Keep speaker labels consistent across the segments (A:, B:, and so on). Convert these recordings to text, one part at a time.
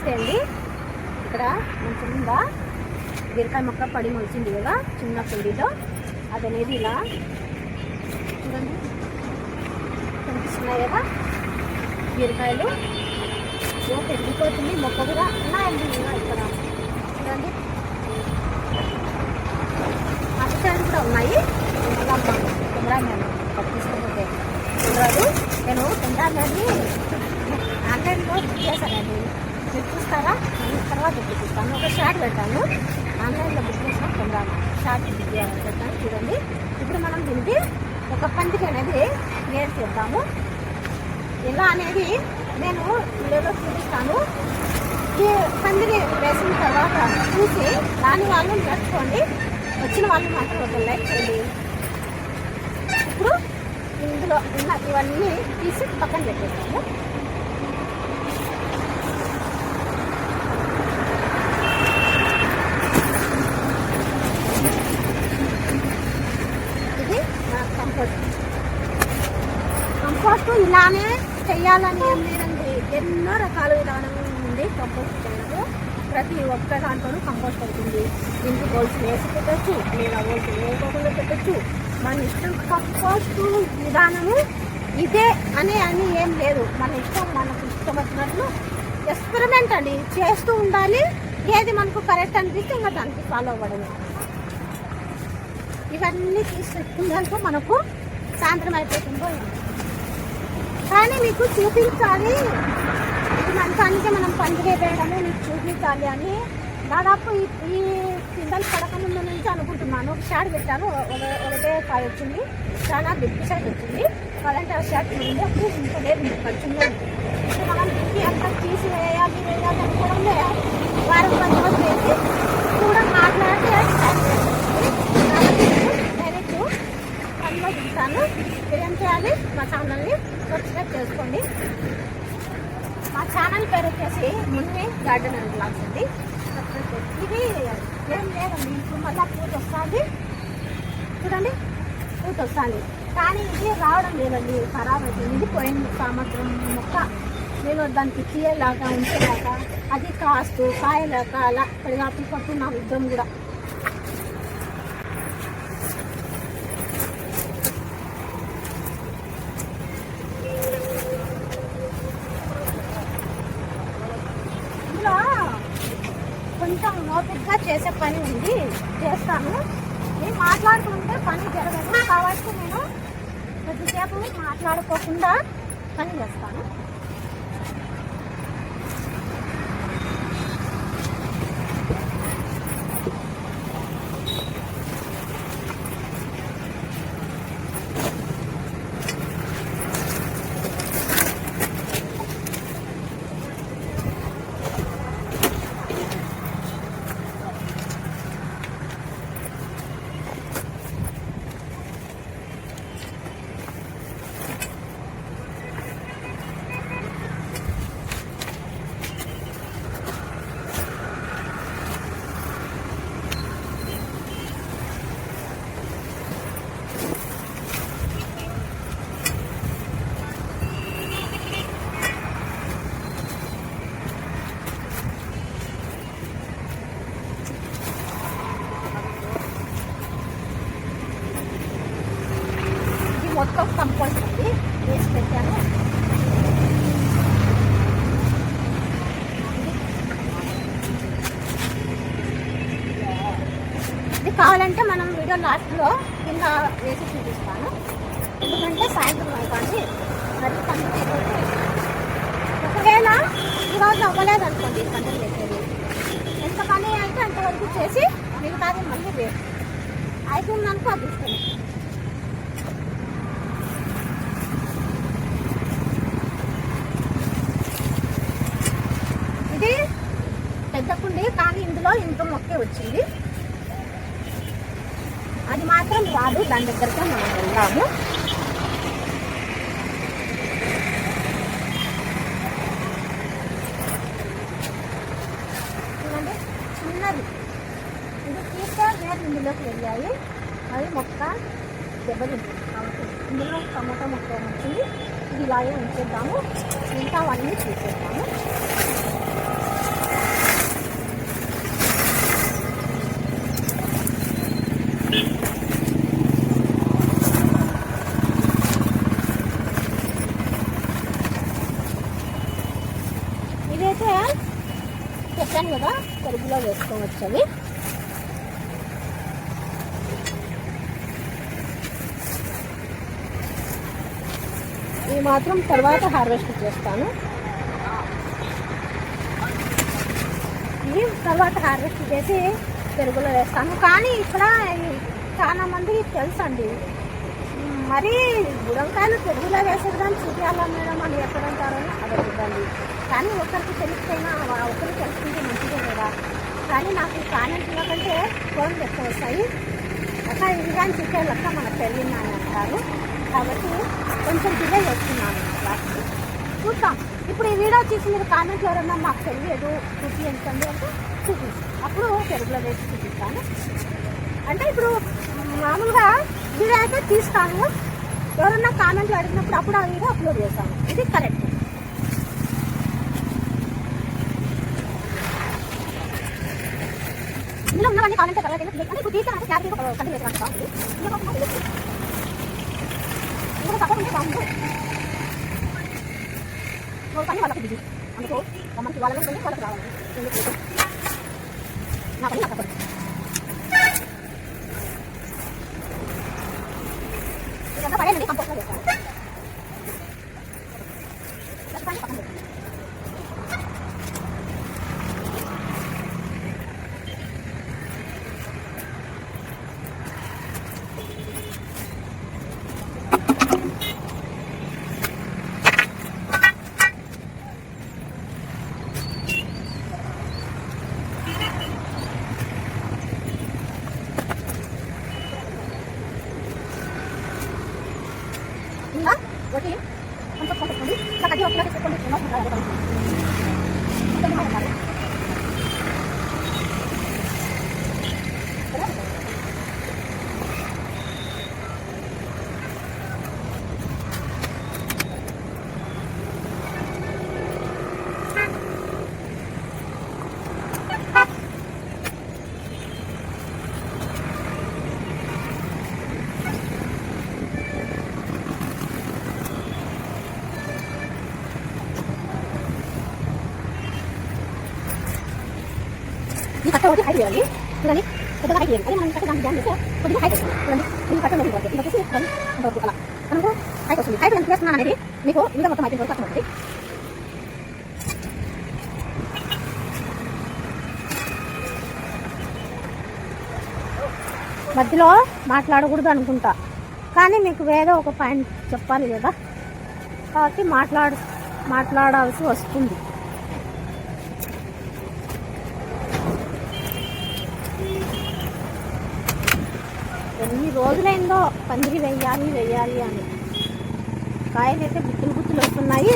A: నమస్తే అండి. ఇక్కడ మంచిగా బీరకాయ మొక్క పడి మొలిచింది కదా చిన్న కుండీలో. అది అనేది ఇలా చూడండి. కనిపిస్తున్నాయి కదా బీరకాయలు. ఓ పెరిగిపోతుంది. మొక్క కూడా ఉన్నాయండి ఇంకా ఇక్కడ. చూడండి. అటు కూడా ఉన్నాయి. కెమెరామ్యాన్ తీసుకుంటే కుదరదు నేను కెమెరామ్యాన్ని ఆన్లైన్లో బుక్ చేశానండి. మీరు చూస్తారా? తర్వాత బుక్ ఒక షార్ట్ పెట్టాను ఆన్లైన్లో బుక్ చేసిన కెమెరా షార్ట్ బుక్ పెట్టాను చూడండి. ఇప్పుడు మనం దీనికి ఒక పందిరి అనేది క్లియర్ చేద్దాము. ఎలా అనేది నేను వీడియోలో చూపిస్తాను. ఈ పందిరి వేసిన తర్వాత చూసి దాని వాళ్ళు నేర్చుకోండి వచ్చిన వాళ్ళు మాత్రం ఒక లైక్ చేయండి. ఇప్పుడు ఇందులో ఉన్న ఇవన్నీ తీసి పక్కన పెట్టేస్తాము ఇది నా కంపోస్ట్ కంపోస్ట్ ఇలానే చేయాలని ఏం లేదండి. ఎన్నో రకాల విధానం ఉంది. కంపోస్ట్ చేయడం ప్రతి ఒక్క దాంట్లోనూ కంపోస్ట్ అవుతుంది. దీనికి గోల్స్ వేసి పెట్టచ్చు లేదా గోల్స్ వేసుకోకుండా పెట్టచ్చు. మన ఇష్టం కంపోస్ట్ విధానము ఇదే అనే అని ఏం లేదు. మన ఇష్టం మనకు ఇష్టం వచ్చినట్లు ఎక్స్పెరిమెంట్ అండి. చేస్తూ ఉండాలి. ఏది మనకు కరెక్ట్ అనిపిస్తే ఇంకా దానికి ఫాలో అవ్వడమే. ఇవన్నీ తీసుకుందాక మనకు సాయంత్రం అయిపోతుందో కానీ మీకు చూపించాలి. ఇది మంచానికి మనం పందిరే వేయడము మీకు చూపించాలి అని. దాదాపు ఈ ఈ పడకముందు నుంచి అనుకుంటున్నాను. ఒక షాడ్ పెట్టాను ఒకటే కాయ వచ్చింది. చాలా బిగ్ సైజ్ వచ్చింది. కావాలంటే ఆ షాట్ ఉంది అప్పుడు ఇంత లేదు మీకు ఖర్చులో మనం దీనికి అంతా తీసి వేయాలి వేయాలి అనుకోవడం వారం పది రోజులు వేసి కూడా మాట్లాడితే డైరెక్ట్ పనిలో దిగుతాను. ఏం చేయాలి? మా ఛానల్ని సబ్స్క్రైబ్ చేసుకోండి. మా ఛానల్ పేరు వచ్చేసి మున్నే గార్డెన్ అండ్ బ్లాగ్స్ అండి. ఇది ఏం లేదండి ఇప్పుడు మళ్ళీ పూత వస్తుంది. చూడండి పూత వస్తుంది. కానీ ఇది రావడం లేదండి ఖరాబ్ అవుతుంది ఇది పోయిన సంవత్సరం మొక్క. నేను దానికి తీయలాగా ఉంచేలాగా అది కాస్తూ కాయలేక అలా పడిగాపులు పట్టున్నాను ఇద్దరం కూడా ఇందులో కొంచెం ఓపికగా చేసే పని ఉంది. చేస్తాను. నేను మాట్లాడుతుంటే పని జరగదు. కాబట్టి నేను కొద్దిసేపు మాట్లాడుకోకుండా పని చేస్తాను. Thank you. పెద్ద కుండి కానీ ఇందులో ఇంత మొక్కే వచ్చింది. అది మాత్రం రాదు దాని దగ్గరకే మనం వెళ్దాము చూడండి చిన్నది. ఇది తీస్తే వేరు ఇందులోకి వెళ్ళాయి. అది మొక్క దెబ్బతింటుంది కాబట్టి ఇందులో టమాటా మొక్క వచ్చింది ఇది ఇలాగే ఉంచేద్దాము. మిగతా అవన్నీ చూసేద్దాము ఇదైతే చెప్పాను కదా పెరుగులో అవి ఇవి మాత్రం తర్వాత హార్వెస్ట్ చేస్తాను. ఇవి తర్వాత హార్వెస్ట్ చేసి పెరుగులో వేస్తాను. కానీ ఇక్కడ చాలా మందికి తెలుసు అండి మరి బుడంకాయలు పెరుగులో వేసేదాన్ని చూపించాలా మేడం అని ఎక్కడంటారని అంటారని అడగండి కానీ ఒకరికి తెలిసిపోయినా ఒకరికి తెలుసుకుంటే మంచిది. కానీ నాకు ఈ కంటే ఫోన్లు ఎక్కువ వస్తాయి అక్క ఇది కానీ చూసే లెక్క మనకు తెలియదని అంటారు. కాబట్టి కొంచెం డిలే చేస్తున్నాను లాస్ట్ చూద్దాం. ఇప్పుడు ఈ వీడియో చూసి మీరు కామెంట్లు ఎవరన్నా మాకు తెలియదు చూపించండి అంటే చూపిస్తాను. అప్పుడు తెలుగులో వేసి చూపిస్తాను. అంటే ఇప్పుడు మామూలుగా వీడియో అయితే తీస్తాను. ఎవరన్నా కామెంట్లు అడిగినప్పుడు అప్పుడు ఆ వీడియో అప్లోడ్ చేస్తాను. ఇది కరెక్ట్. ఇందులో ఉన్నవన్నీ కామెంట్ తర్వాత అంటే ఇప్పుడు తీసాను క్యాబ్ కంటిన్యూ చేస్తాను బాగుంది ఇందులో ఒక మాట తెలుసు. ఇందులో సపోర్ట్ ఉంటే బాగుంది ఒక పని వాళ్ళకి బిజీ అందుకు మనకి వాళ్ళని కొన్ని వాళ్ళకి రావాలి ఎందుకు? నా పని నాకు తప్పదు. ఇదంతా పడేయండి కంపోస్ట్లో చేస్తాను ప్రస్తుతానికి పక్కన పెట్టండి. ఇంకా ఒకటి కొంచెం పెట్టుకోండి ఇంకా కట్టి ఒకటి పెట్టుకోండి ఏమవుతుందో అదే పడుతుంది. మొత్తం బాగా ఉండాలి. కదా? ఈ కట్ట ఒకటి హైట్ చేయాలి చూడండి పెద్దగా హైట్ చేయాలి అదే మనం కట్ట దాన్ని ధ్యానం చేస్తే కొద్దిగా హైట్ వస్తుంది చూడండి ఈ కట్ట మీద ఇది వచ్చేసి దాన్ని అంతవరకు అలా మనకు హైట్ వస్తుంది హైట్ ఎంత చేస్తున్నాను అనేది మీకు ఇంకా మొత్తం హైట్ వరకు అర్థమవుతుంది మధ్యలో మాట్లాడకూడదు అనుకుంటా. కానీ మీకు వేరే ఒక పాయింట్ చెప్పాలి కదా? కాబట్టి మాట్లాడు మాట్లాడాల్సి వస్తుంది. ఎన్ని రోజులైందో పందిరి వెయ్యాలి వెయ్యాలి అని. కాయలు అయితే గుత్తులు గుత్తులు వస్తున్నాయి.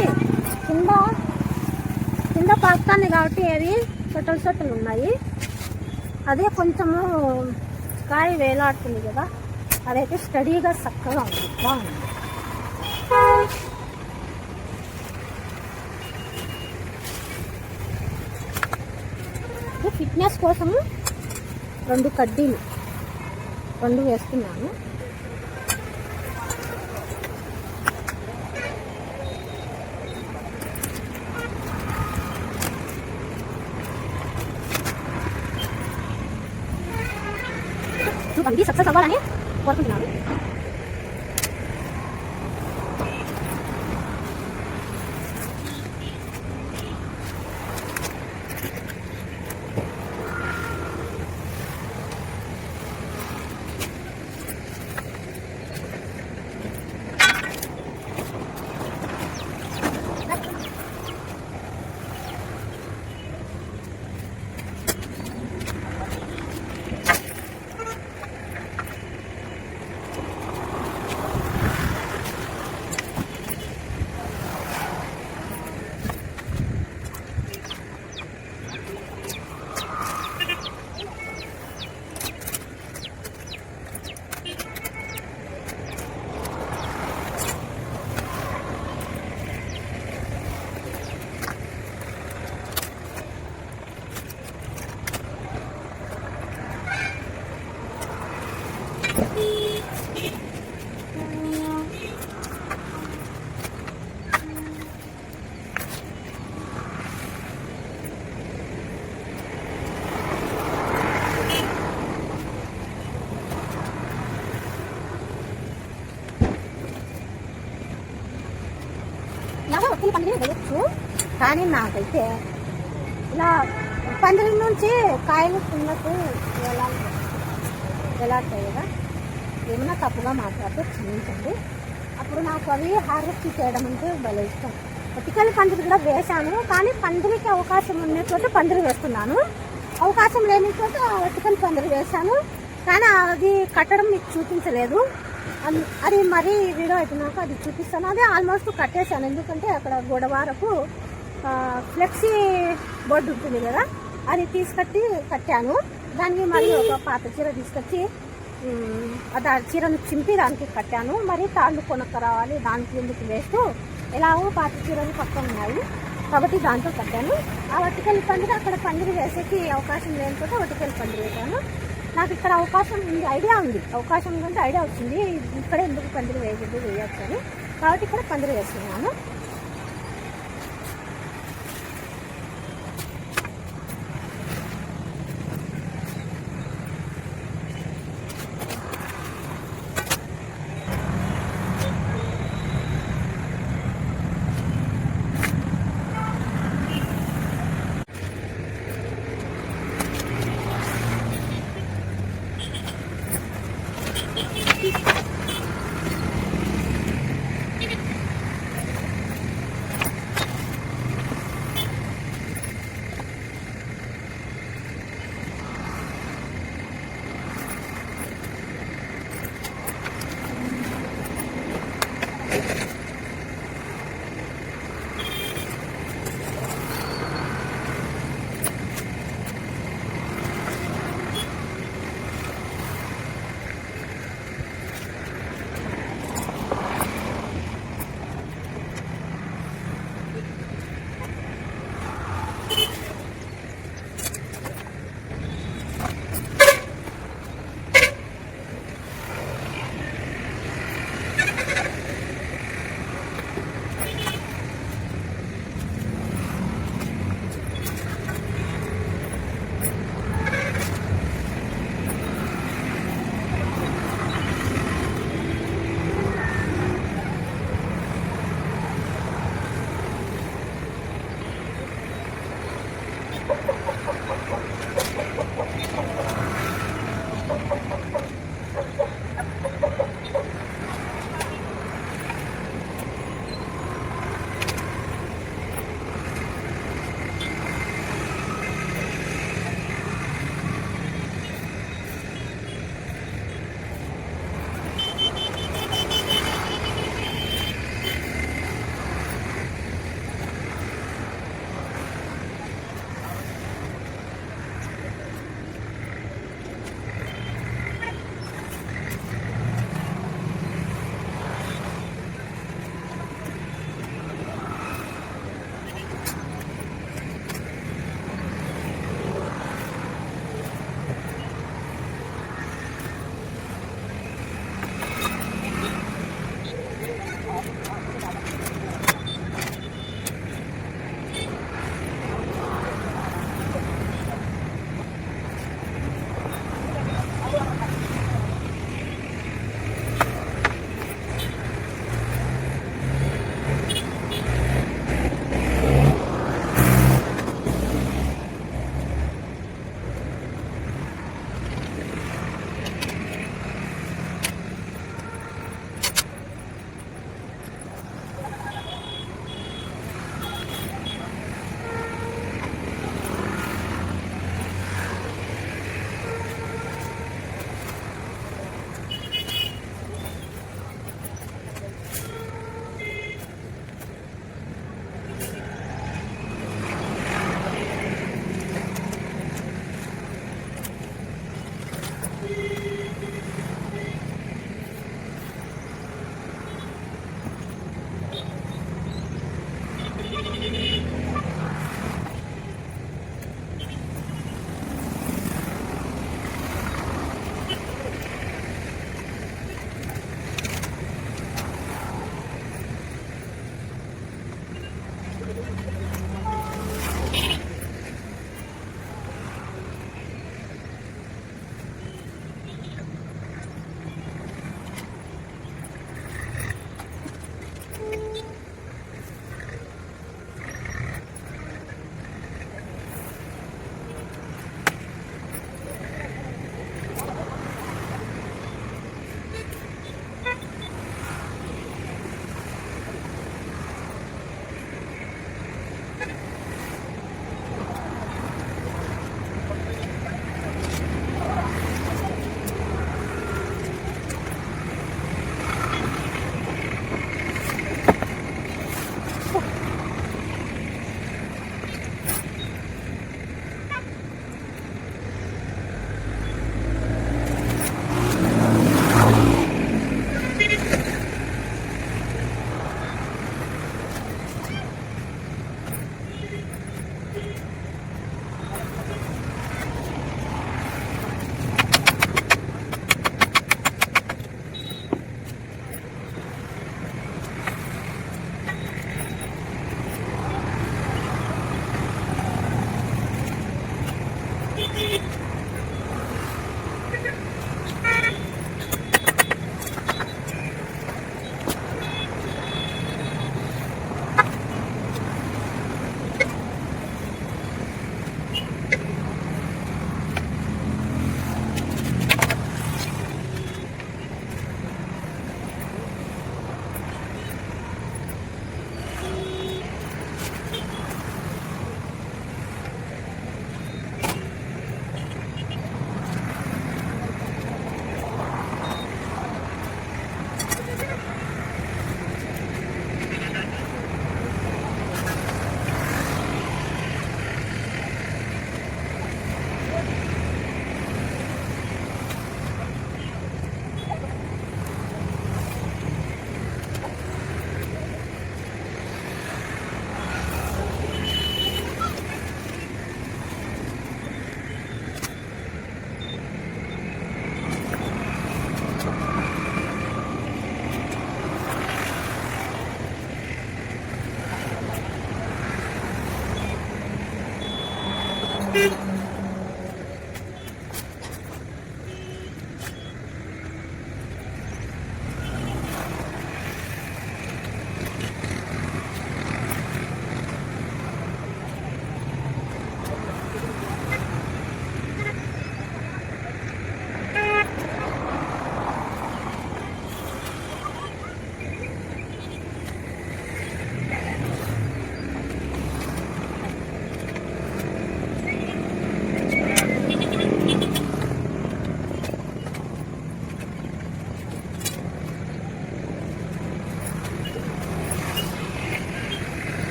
A: కింద కింద పాకుతాయి కాబట్టి అవి సొట్టలు సొట్టలు ఉన్నాయి. అదే కొంచెము కాయ వేలాడుతుంది కదా అదైతే స్టడీగా చక్కగా ఉంది. బాగుంది. ఫిట్నెస్ కోసము రెండు కడ్డీలు. రెండు వేస్తున్నాను. చూడండి సక్సెస్ అవ్వాలని కోరుకుంటున్నాను. కానీ నాకైతే ఇలా పందిరి నుంచి కాయలు కిందకు ఎలా ఎలా కదా ఏమైనా తప్పుగా మాట్లాడితే క్షమించండి. అప్పుడు నాకు అవి హార్వెస్ట్ చేయడం అంటే భలే ఇష్టం. ఒటికల్ పందిరి కూడా వేశాను కానీ పందిరికి అవకాశం ఉన్న చోట పందిరి వేస్తున్నాను. అవకాశం లేని చోట ఒటికల్ పందిరి వేశాను కానీ అది కట్టడం మీకు చూపించలేదు. అది మరీ వీడియో అయిపోయినాక అది చూపిస్తాను. అదే ఆల్మోస్ట్ కట్టేశాను ఎందుకంటే అక్కడ గోడవారకు వరకు ఫ్లెక్సీ బోర్డు ఉంటుంది కదా అది తీసుకొచ్చి కట్టాను. దానికి మళ్ళీ ఒక పాత చీర తీసుకొచ్చి అది ఆ చీరను చింపి దానికి కట్టాను. మరి తాళ్ళు కొనక్క రావాలి దానికి ఎందుకు వేస్తూ ఎలాగో పాత చీరలు పక్కన ఉన్నాయి కాబట్టి దాంతో కట్టాను. ఆ వటికల్ పండుగ అక్కడ పందిరి వేసేకి అవకాశం లేకపోతే వటికల్ పందిరి వేశాను. నాకు ఇక్కడ అవకాశం ఉంది ఐడియా ఉంది. అవకాశం ఉందంటే ఐడియా వచ్చింది. ఇక్కడ ఎందుకు పందిరి వేయకూడదు వేయొచ్చు అని. కాబట్టి ఇక్కడ పందిరి వేస్తున్నాను.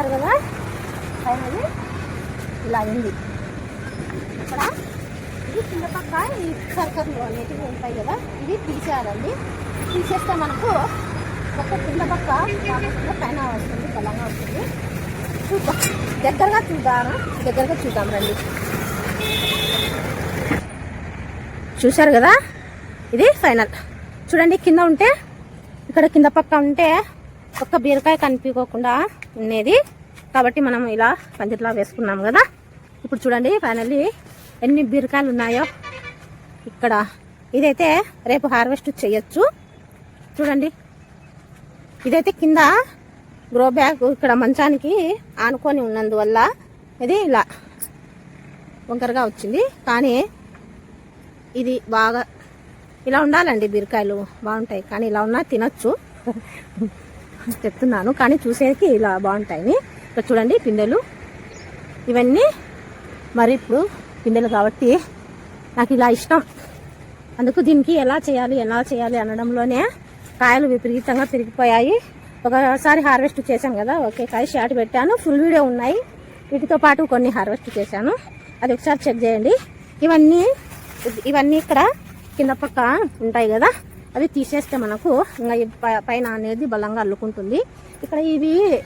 A: చూసారు కదా? ఫైనల్ ఇలా ఉంది. ఇక్కడ ఇది కింద పక్క ఈ సర్కర్లు అనేటివి ఉంటాయి కదా? ఇది తీసేయాలండి. తీసేస్తే మనకు ఒక కింద పక్క పైన వస్తుంది బలంగా వస్తుంది. చూద్దాం. దగ్గరగా చూద్దాం. దగ్గరగా చూద్దాం రండి. చూశారు కదా? ఇది ఫైనల్. చూడండి కింద ఉంటే ఇక్కడ కింద పక్క ఉంటే ఒక్క బీరకాయ కనిపించకుండా ఉండేది. కాబట్టి మనం ఇలా పందిరిలా వేసుకున్నాం కదా. ఇప్పుడు చూడండి ఫైనల్లీ ఎన్ని బీరకాయలు ఉన్నాయో ఇక్కడ ఇదైతే రేపు హార్వెస్ట్ చేయొచ్చు. చూడండి ఇదైతే కింద గ్రో బ్యాగ్ ఇక్కడ మంచానికి ఆనుకొని ఉన్నందువల్ల ఇది ఇలా వంకరగా వచ్చింది. కానీ ఇది బాగా ఇలా ఉండాలండి బీరకాయలు. బాగుంటాయి. కానీ ఇలా ఉన్నా తినచ్చు. చెప్తున్నాను. కానీ చూసేకి ఇలా బాగుంటాయి. ఇక్కడ చూడండి పిందెలు. ఇవన్నీ మరి ఇప్పుడు పిందెలు కాబట్టి నాకు ఇలా ఇష్టం. అందుకు దీనికి ఎలా చేయాలి ఎలా చేయాలి అనడంలోనే కాయలు విపరీతంగా పెరిగిపోయాయి. ఒకసారి హార్వెస్ట్ చేశాను కదా ఓకే కాయ షార్ట్ పెట్టాను. ఫుల్ వీడియో ఉన్నాయి. వీటితో పాటు కొన్ని హార్వెస్ట్ చేశాను. అది ఒకసారి చెక్ చేయండి. ఇవన్నీ ఇవన్నీ ఇక్కడ కింద పక్క ఉంటాయి కదా అవి తీసేస్తే మనకు ఇంకా ప- పైన అనేది బలంగా అల్లుకుంటుంది. ఇక్కడ ఇవి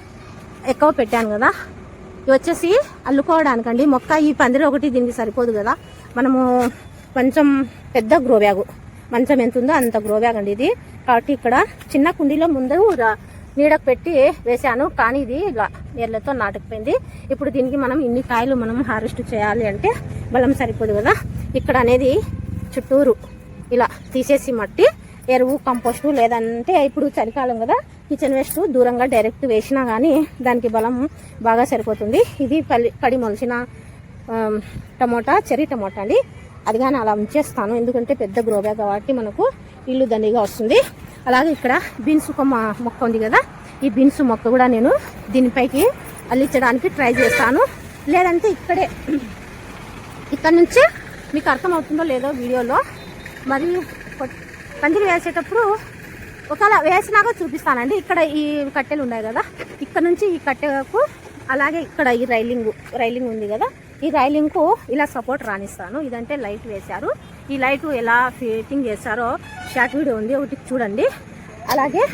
A: ఎక్కువ పెట్టాను కదా. ఇవి వచ్చేసి అల్లుకోవడానికండి. మొక్క ఈ పందిరి ఒకటి దీనికి సరిపోదు కదా. మనము కొంచెం పెద్ద గ్రో బ్యాగు మంచం ఎంత ఉందో అంత గ్రో బ్యాగ్ అండి ఇది. కాబట్టి ఇక్కడ చిన్న కుండీలో ముందు నీడకు పెట్టి వేసాను. కానీ ఇది ఇలా నీళ్ళతో నాటుకుపోయింది. ఇప్పుడు దీనికి మనం ఇన్ని కాయలు మనం హార్వెస్ట్ చేయాలి అంటే బలం సరిపోదు కదా. ఇక్కడ అనేది చుట్టూరు ఇలా తీసేసి మట్టి ఎరువు కంపోస్టు లేదంటే ఇప్పుడు చలికాలం కదా కిచెన్ వేస్ట్ దూరంగా డైరెక్ట్ వేసినా కానీ దానికి బలం బాగా సరిపోతుంది. ఇది పల్లి పడి మొలిచిన టమోటా చెర్రీ టమోటా అండి. అది కానీ అలా ఉంచేస్తాను. ఎందుకంటే పెద్ద గ్రో బ్యాగ్ కాబట్టి మనకు ఇల్లు దండిగా వస్తుంది. అలాగే ఇక్కడ బీన్స్ ఒక మొ- మొక్క ఉంది కదా ఈ బీన్స్ మొక్క కూడా నేను దీనిపైకి అల్లించడానికి ట్రై చేస్తాను. లేదంటే ఇక్కడే ఇక్కడ నుంచి మీకు అర్థమవుతుందో లేదో వీడియోలో మరి పందిరి వేసేటప్పుడు ఒకవేళ వేసినాక చూపిస్తానండి. ఇక్కడ ఈ కట్టెలు ఉన్నాయి కదా ఇక్కడ నుంచి ఈ కట్టెకు అలాగే ఇక్కడ ఈ రైలింగ్ రైలింగ్ ఉంది కదా ఈ రైలింగ్కు ఇలా సపోర్ట్ రానిస్తాను. ఇదంటే లైట్ వేశారు. ఈ లైట్ ఎలా ఫిట్టింగ్ చేశారో షార్ట్ వీడియో ఉంది ఒకటి చూడండి. అలాగే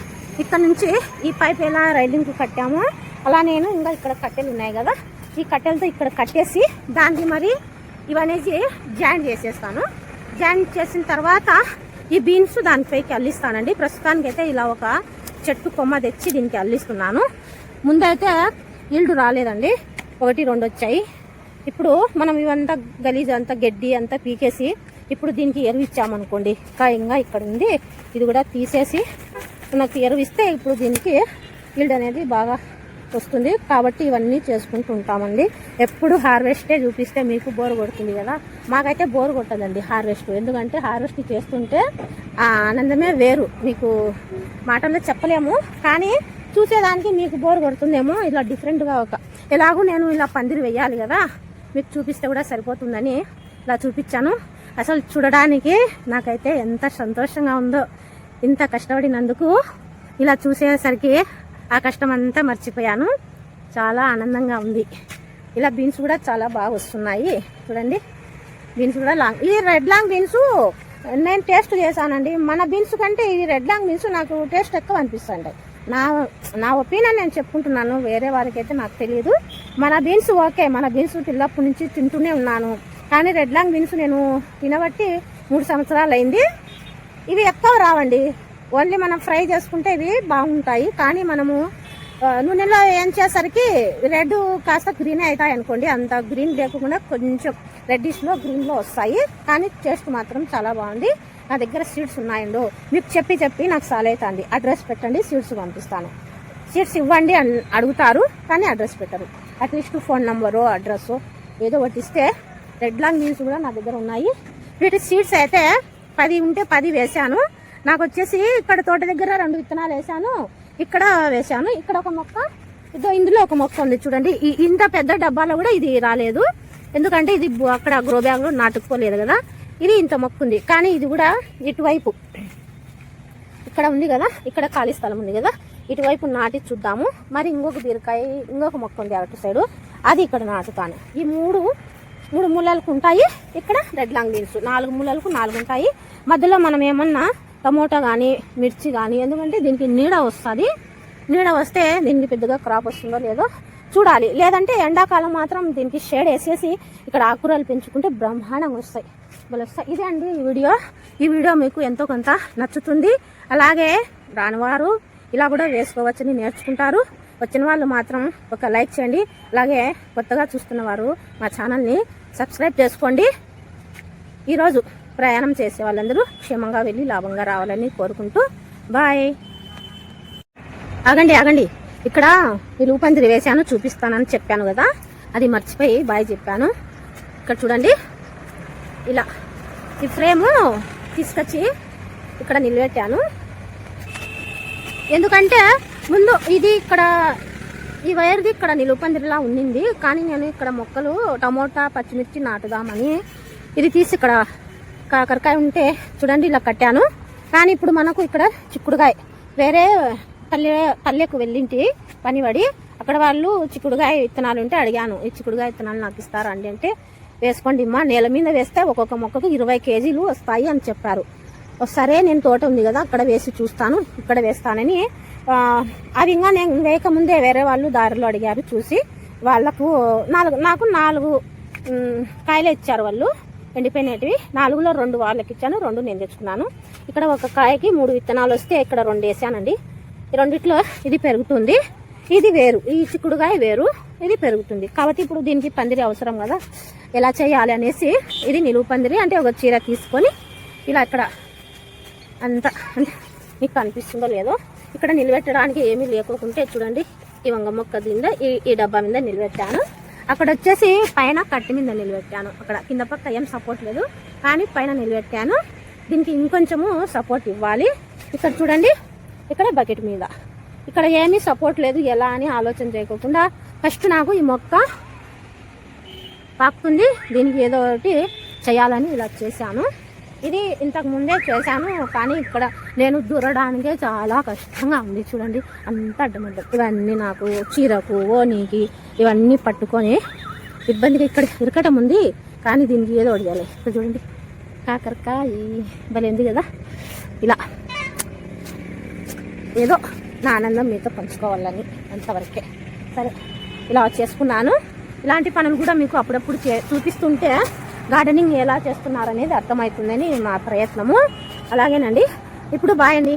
A: ఇక్కడ నుంచి ఈ పైప్ ఎలా రైలింగ్కు కట్టామో అలా నేను ఇంకా ఇక్కడ కట్టెలు ఉన్నాయి కదా ఈ కట్టెలతో ఇక్కడ కట్టేసి దానికి మరి ఇవనేసి జాయిన్ చేసేస్తాను. జాయిన్ చేసిన తర్వాత ఈ బీన్స్ దానిపైకి అల్లిస్తానండి. ప్రస్తుతానికి అయితే ఇలా ఒక చెట్టు కొమ్మ తెచ్చి దీనికి అల్లిస్తున్నాను. ముందైతే ఈల్డ్ రాలేదండి. ఒకటి రెండు వచ్చాయి. ఇప్పుడు మనం ఇవంతా గలీజ్ అంతా గడ్డి అంతా పీకేసి ఇప్పుడు దీనికి ఎరువు ఇచ్చామనుకోండి. కాయంగా ఇక్కడ ఉంది. ఇది కూడా తీసేసి నాకు ఎరువు ఇస్తే ఇప్పుడు దీనికి ఈల్డ్ అనేది బాగా వస్తుంది. కాబట్టి ఇవన్నీ చేసుకుంటూ ఉంటామండి. ఎప్పుడు హార్వెస్టే చూపిస్తే మీకు బోర్ కొడుతుంది కదా. మాకైతే బోర్ కొట్టదండి హార్వెస్ట్. ఎందుకంటే హార్వెస్ట్ చేస్తుంటే ఆ ఆనందమే వేరు. మీకు మాటల్లో చెప్పలేము. కానీ చూసేదానికి మీకు బోర్ కొడుతుందేమో ఇలా డిఫరెంట్గా ఒక ఎలాగూ నేను ఇలా పందిరి వేయాలి కదా. మీకు చూపిస్తే కూడా సరిపోతుందని ఇలా చూపించాను. అసలు చూడడానికి నాకైతే ఎంత సంతోషంగా ఉందో ఇంత కష్టపడినందుకు ఇలా చూసేసరికి ఆ కష్టం అంతా మర్చిపోయాను. చాలా ఆనందంగా ఉంది. ఇలా బీన్స్ కూడా చాలా బాగా వస్తున్నాయి. చూడండి. బీన్స్ కూడా లాంగ్ ఈ రెడ్ లాంగ్ బీన్స్ నేను టేస్ట్ చేశానండి. మన బీన్స్ కంటే ఈ రెడ్ లాంగ్ బీన్స్ నాకు టేస్ట్ ఎక్కువ అనిపిస్తుంది నా నా ఒపీనియన్ నేను చెప్పుకుంటున్నాను. వేరే వారికి అయితే నాకు తెలియదు మన బీన్స్ ఓకే మన బీన్స్ పిల్లప్పటి నుంచి తింటూనే ఉన్నాను. కానీ రెడ్ లాంగ్ బీన్స్ నేను తినబట్టి మూడు సంవత్సరాలు అయింది ఇవి ఎక్కువ రావండి. ఓన్లీ మనం ఫ్రై చేసుకుంటే ఇవి బాగుంటాయి. కానీ మనము నూనెలో వేయించేసరికి రెడ్ కాస్త గ్రీన్ అవుతాయి అనుకోండి. అంత గ్రీన్ లేకుండా కొంచెం రెడ్డిష్లో గ్రీన్లో వస్తాయి. కానీ టేస్ట్ మాత్రం చాలా బాగుంది. నా దగ్గర సీడ్స్ ఉన్నాయండు మీకు చెప్పి చెప్పి నాకు సాల్ అడ్రస్ పెట్టండి సీడ్స్ పంపిస్తాను. సీడ్స్ ఇవ్వండి అడుగుతారు కానీ అడ్రస్ పెట్టరు. అట్లీస్ట్ ఫోన్ నెంబరు అడ్రస్ ఏదో ఒకటి ఇస్తే రెడ్ లాంగ్ బీన్స్ కూడా నా దగ్గర ఉన్నాయి. వీటి సీడ్స్ అయితే పది ఉంటే పది వేశాను నాకు వచ్చేసి ఇక్కడ తోట దగ్గర రెండు విత్తనాలు వేసాను ఇక్కడ వేసాను ఇక్కడ ఒక మొక్క ఇదో ఇందులో ఒక మొక్క ఉంది చూడండి. ఇంత పెద్ద డబ్బాలో కూడా ఇది రాలేదు. ఎందుకంటే ఇది అక్కడ గ్రో బ్యాగ్లో నాటుకోలేదు కదా. ఇది ఇంత మొక్క ఉంది. కానీ ఇది కూడా ఇటువైపు ఇక్కడ ఉంది కదా. ఇక్కడ ఖాళీ స్థలం ఉంది కదా. ఇటువైపు నాటి చూద్దాము. మరి ఇంకొక బీరకాయ ఇంకొక మొక్క ఉంది అటు సైడు అది ఇక్కడ నాటుతాను. ఈ మూడు మూడు మూలలకు ఉంటాయి. ఇక్కడ రెడ్ లాంగ్ బీన్స్ నాలుగు మూలలకు నాలుగు ఉంటాయి. మధ్యలో మనం ఏమన్నా టమోటా కానీ మిర్చి కానీ ఎందుకంటే దీనికి నీడ వస్తుంది. నీడ వస్తే దీనికి పెద్దగా క్రాప్ వస్తుందో లేదో చూడాలి. లేదంటే ఎండాకాలం మాత్రం దీనికి షేడ్ వేసేసి ఇక్కడ ఆకుకూరలు పెంచుకుంటే బ్రహ్మాండంగా వస్తాయి. భలే వస్తాయి. ఇదే అండి ఈ వీడియో. ఈ వీడియో మీకు ఎంతో కొంత నచ్చుతుంది. అలాగే రానివారు ఇలా కూడా వేసుకోవచ్చని నేర్చుకుంటారు. వచ్చిన వాళ్ళు మాత్రం ఒక లైక్ చేయండి. అలాగే కొత్తగా చూస్తున్న వారు మా ఛానల్ని సబ్స్క్రైబ్ చేసుకోండి. ఈరోజు ప్రయాణం చేసే వాళ్ళందరూ క్షేమంగా వెళ్ళి లాభంగా రావాలని కోరుకుంటూ బాయ్. ఆగండి ఆగండి. ఇక్కడ నిలువు పందిరి వేశాను చూపిస్తానని చెప్పాను కదా. అది మర్చిపోయి బాయ్ చెప్పాను. ఇక్కడ చూడండి. ఇలా. ఈ ఫ్రేము తీసుకొచ్చి ఇక్కడ నిలబెట్టాను. ఎందుకంటే ముందు ఇది ఇక్కడ ఈ వైర్ది ఇక్కడ నిలుపందిరిలా ఉండింది కానీ నేను ఇక్కడ మొక్కలు టమోటా పచ్చిమిర్చి నాటుదామని ఇది తీసి ఇక్కడ కాకరకాయ ఉంటే చూడండి ఇలా కట్టాను. కానీ ఇప్పుడు మనకు ఇక్కడ చిక్కుడుగాయ వేరే పల్లె పల్లెకు వెళ్ళింటి పనిపడి అక్కడ వాళ్ళు చిక్కుడుగాయ విత్తనాలు ఉంటే అడిగాను. ఈ చిక్కుడుగాయ విత్తనాలు నాకు ఇస్తారా అండి? అంటే వేసుకోండి అమ్మా నేల మీద వేస్తే ఒక్కొక్క మొక్కకు ఇరవై కేజీలు వస్తాయి అని చెప్పారు. సరే నేను తోట ఉంది కదా అక్కడ వేసి చూస్తాను ఇక్కడ వేస్తానని అవి ఇంకా నేను వేయకముందే వేరే వాళ్ళు దారిలో అడిగారు చూసి వాళ్ళకు నాలుగు నాకు నాలుగు కాయలు ఇచ్చారు వాళ్ళు. ఎండిపోయినటివి. నాలుగులో రెండు వాళ్ళకి ఇచ్చాను రెండు నేను తెచ్చుకున్నాను. ఇక్కడ ఒక కాయకి మూడు విత్తనాలు వస్తే ఇక్కడ రెండు వేసానండి. ఈ రెండిట్లో ఇది పెరుగుతుంది. ఇది వేరు. ఈ చిక్కుడుగాయ వేరు. ఇది పెరుగుతుంది. కాబట్టి ఇప్పుడు దీనికి పందిరి అవసరం కదా. ఎలా చేయాలి అనేసి ఇది నిలువు పందిరి అంటే ఒక చీర తీసుకొని ఇలా ఇక్కడ అంత అంటే మీకు కనిపిస్తుందో లేదో ఇక్కడ నిలబెట్టడానికి ఏమీ లేకోకుంటే చూడండి. ఈ వంగ మొక్క కింద ఈ ఈ డబ్బా మీద నిలబెట్టాను. అక్కడ వచ్చేసి పైన కట్టి మీద నిలబెట్టాను. అక్కడ కింద పక్క ఏం సపోర్ట్ లేదు. కానీ పైన నిలబెట్టాను. దీనికి ఇంకొంచెము సపోర్ట్ ఇవ్వాలి. ఇక్కడ చూడండి ఇక్కడ బకెట్ మీద. ఇక్కడ ఏమీ సపోర్ట్ లేదు ఎలా అని ఆలోచన చేయకోకుండా ఫస్ట్ నాకు ఈ మొక్క పాకుతుంది. దీనికి ఏదో ఒకటి చేయాలని ఇలా చేశాను. ఇది ఇంతకు ముందే చేశాను కానీ ఇక్కడ నేను దూరడానికే చాలా కష్టంగా ఉంది చూడండి. అంత అడ్డమడ్డం. ఇవన్నీ నాకు చీరకు ఓనీకి ఇవన్నీ పట్టుకొని ఇబ్బందిగా ఇక్కడ ఇరకటం ఉంది కానీ దీనికి ఏదో ఒడియాలి ఇక్కడ చూడండి. కాకరకాయ. భలేంది కదా. ఇలా. ఏదో నా ఆనందం మీతో పంచుకోవాలని అంతవరకే. సరే ఇలా చేసుకున్నాను. ఇలాంటి పనులు కూడా మీకు అప్పుడప్పుడు చే చూపిస్తుంటే గార్డెనింగ్ ఎలా చేస్తున్నారనేది అర్థమవుతుందని మా ప్రయత్నము. అలాగేనండి. ఇప్పుడు బాయ్ అండి.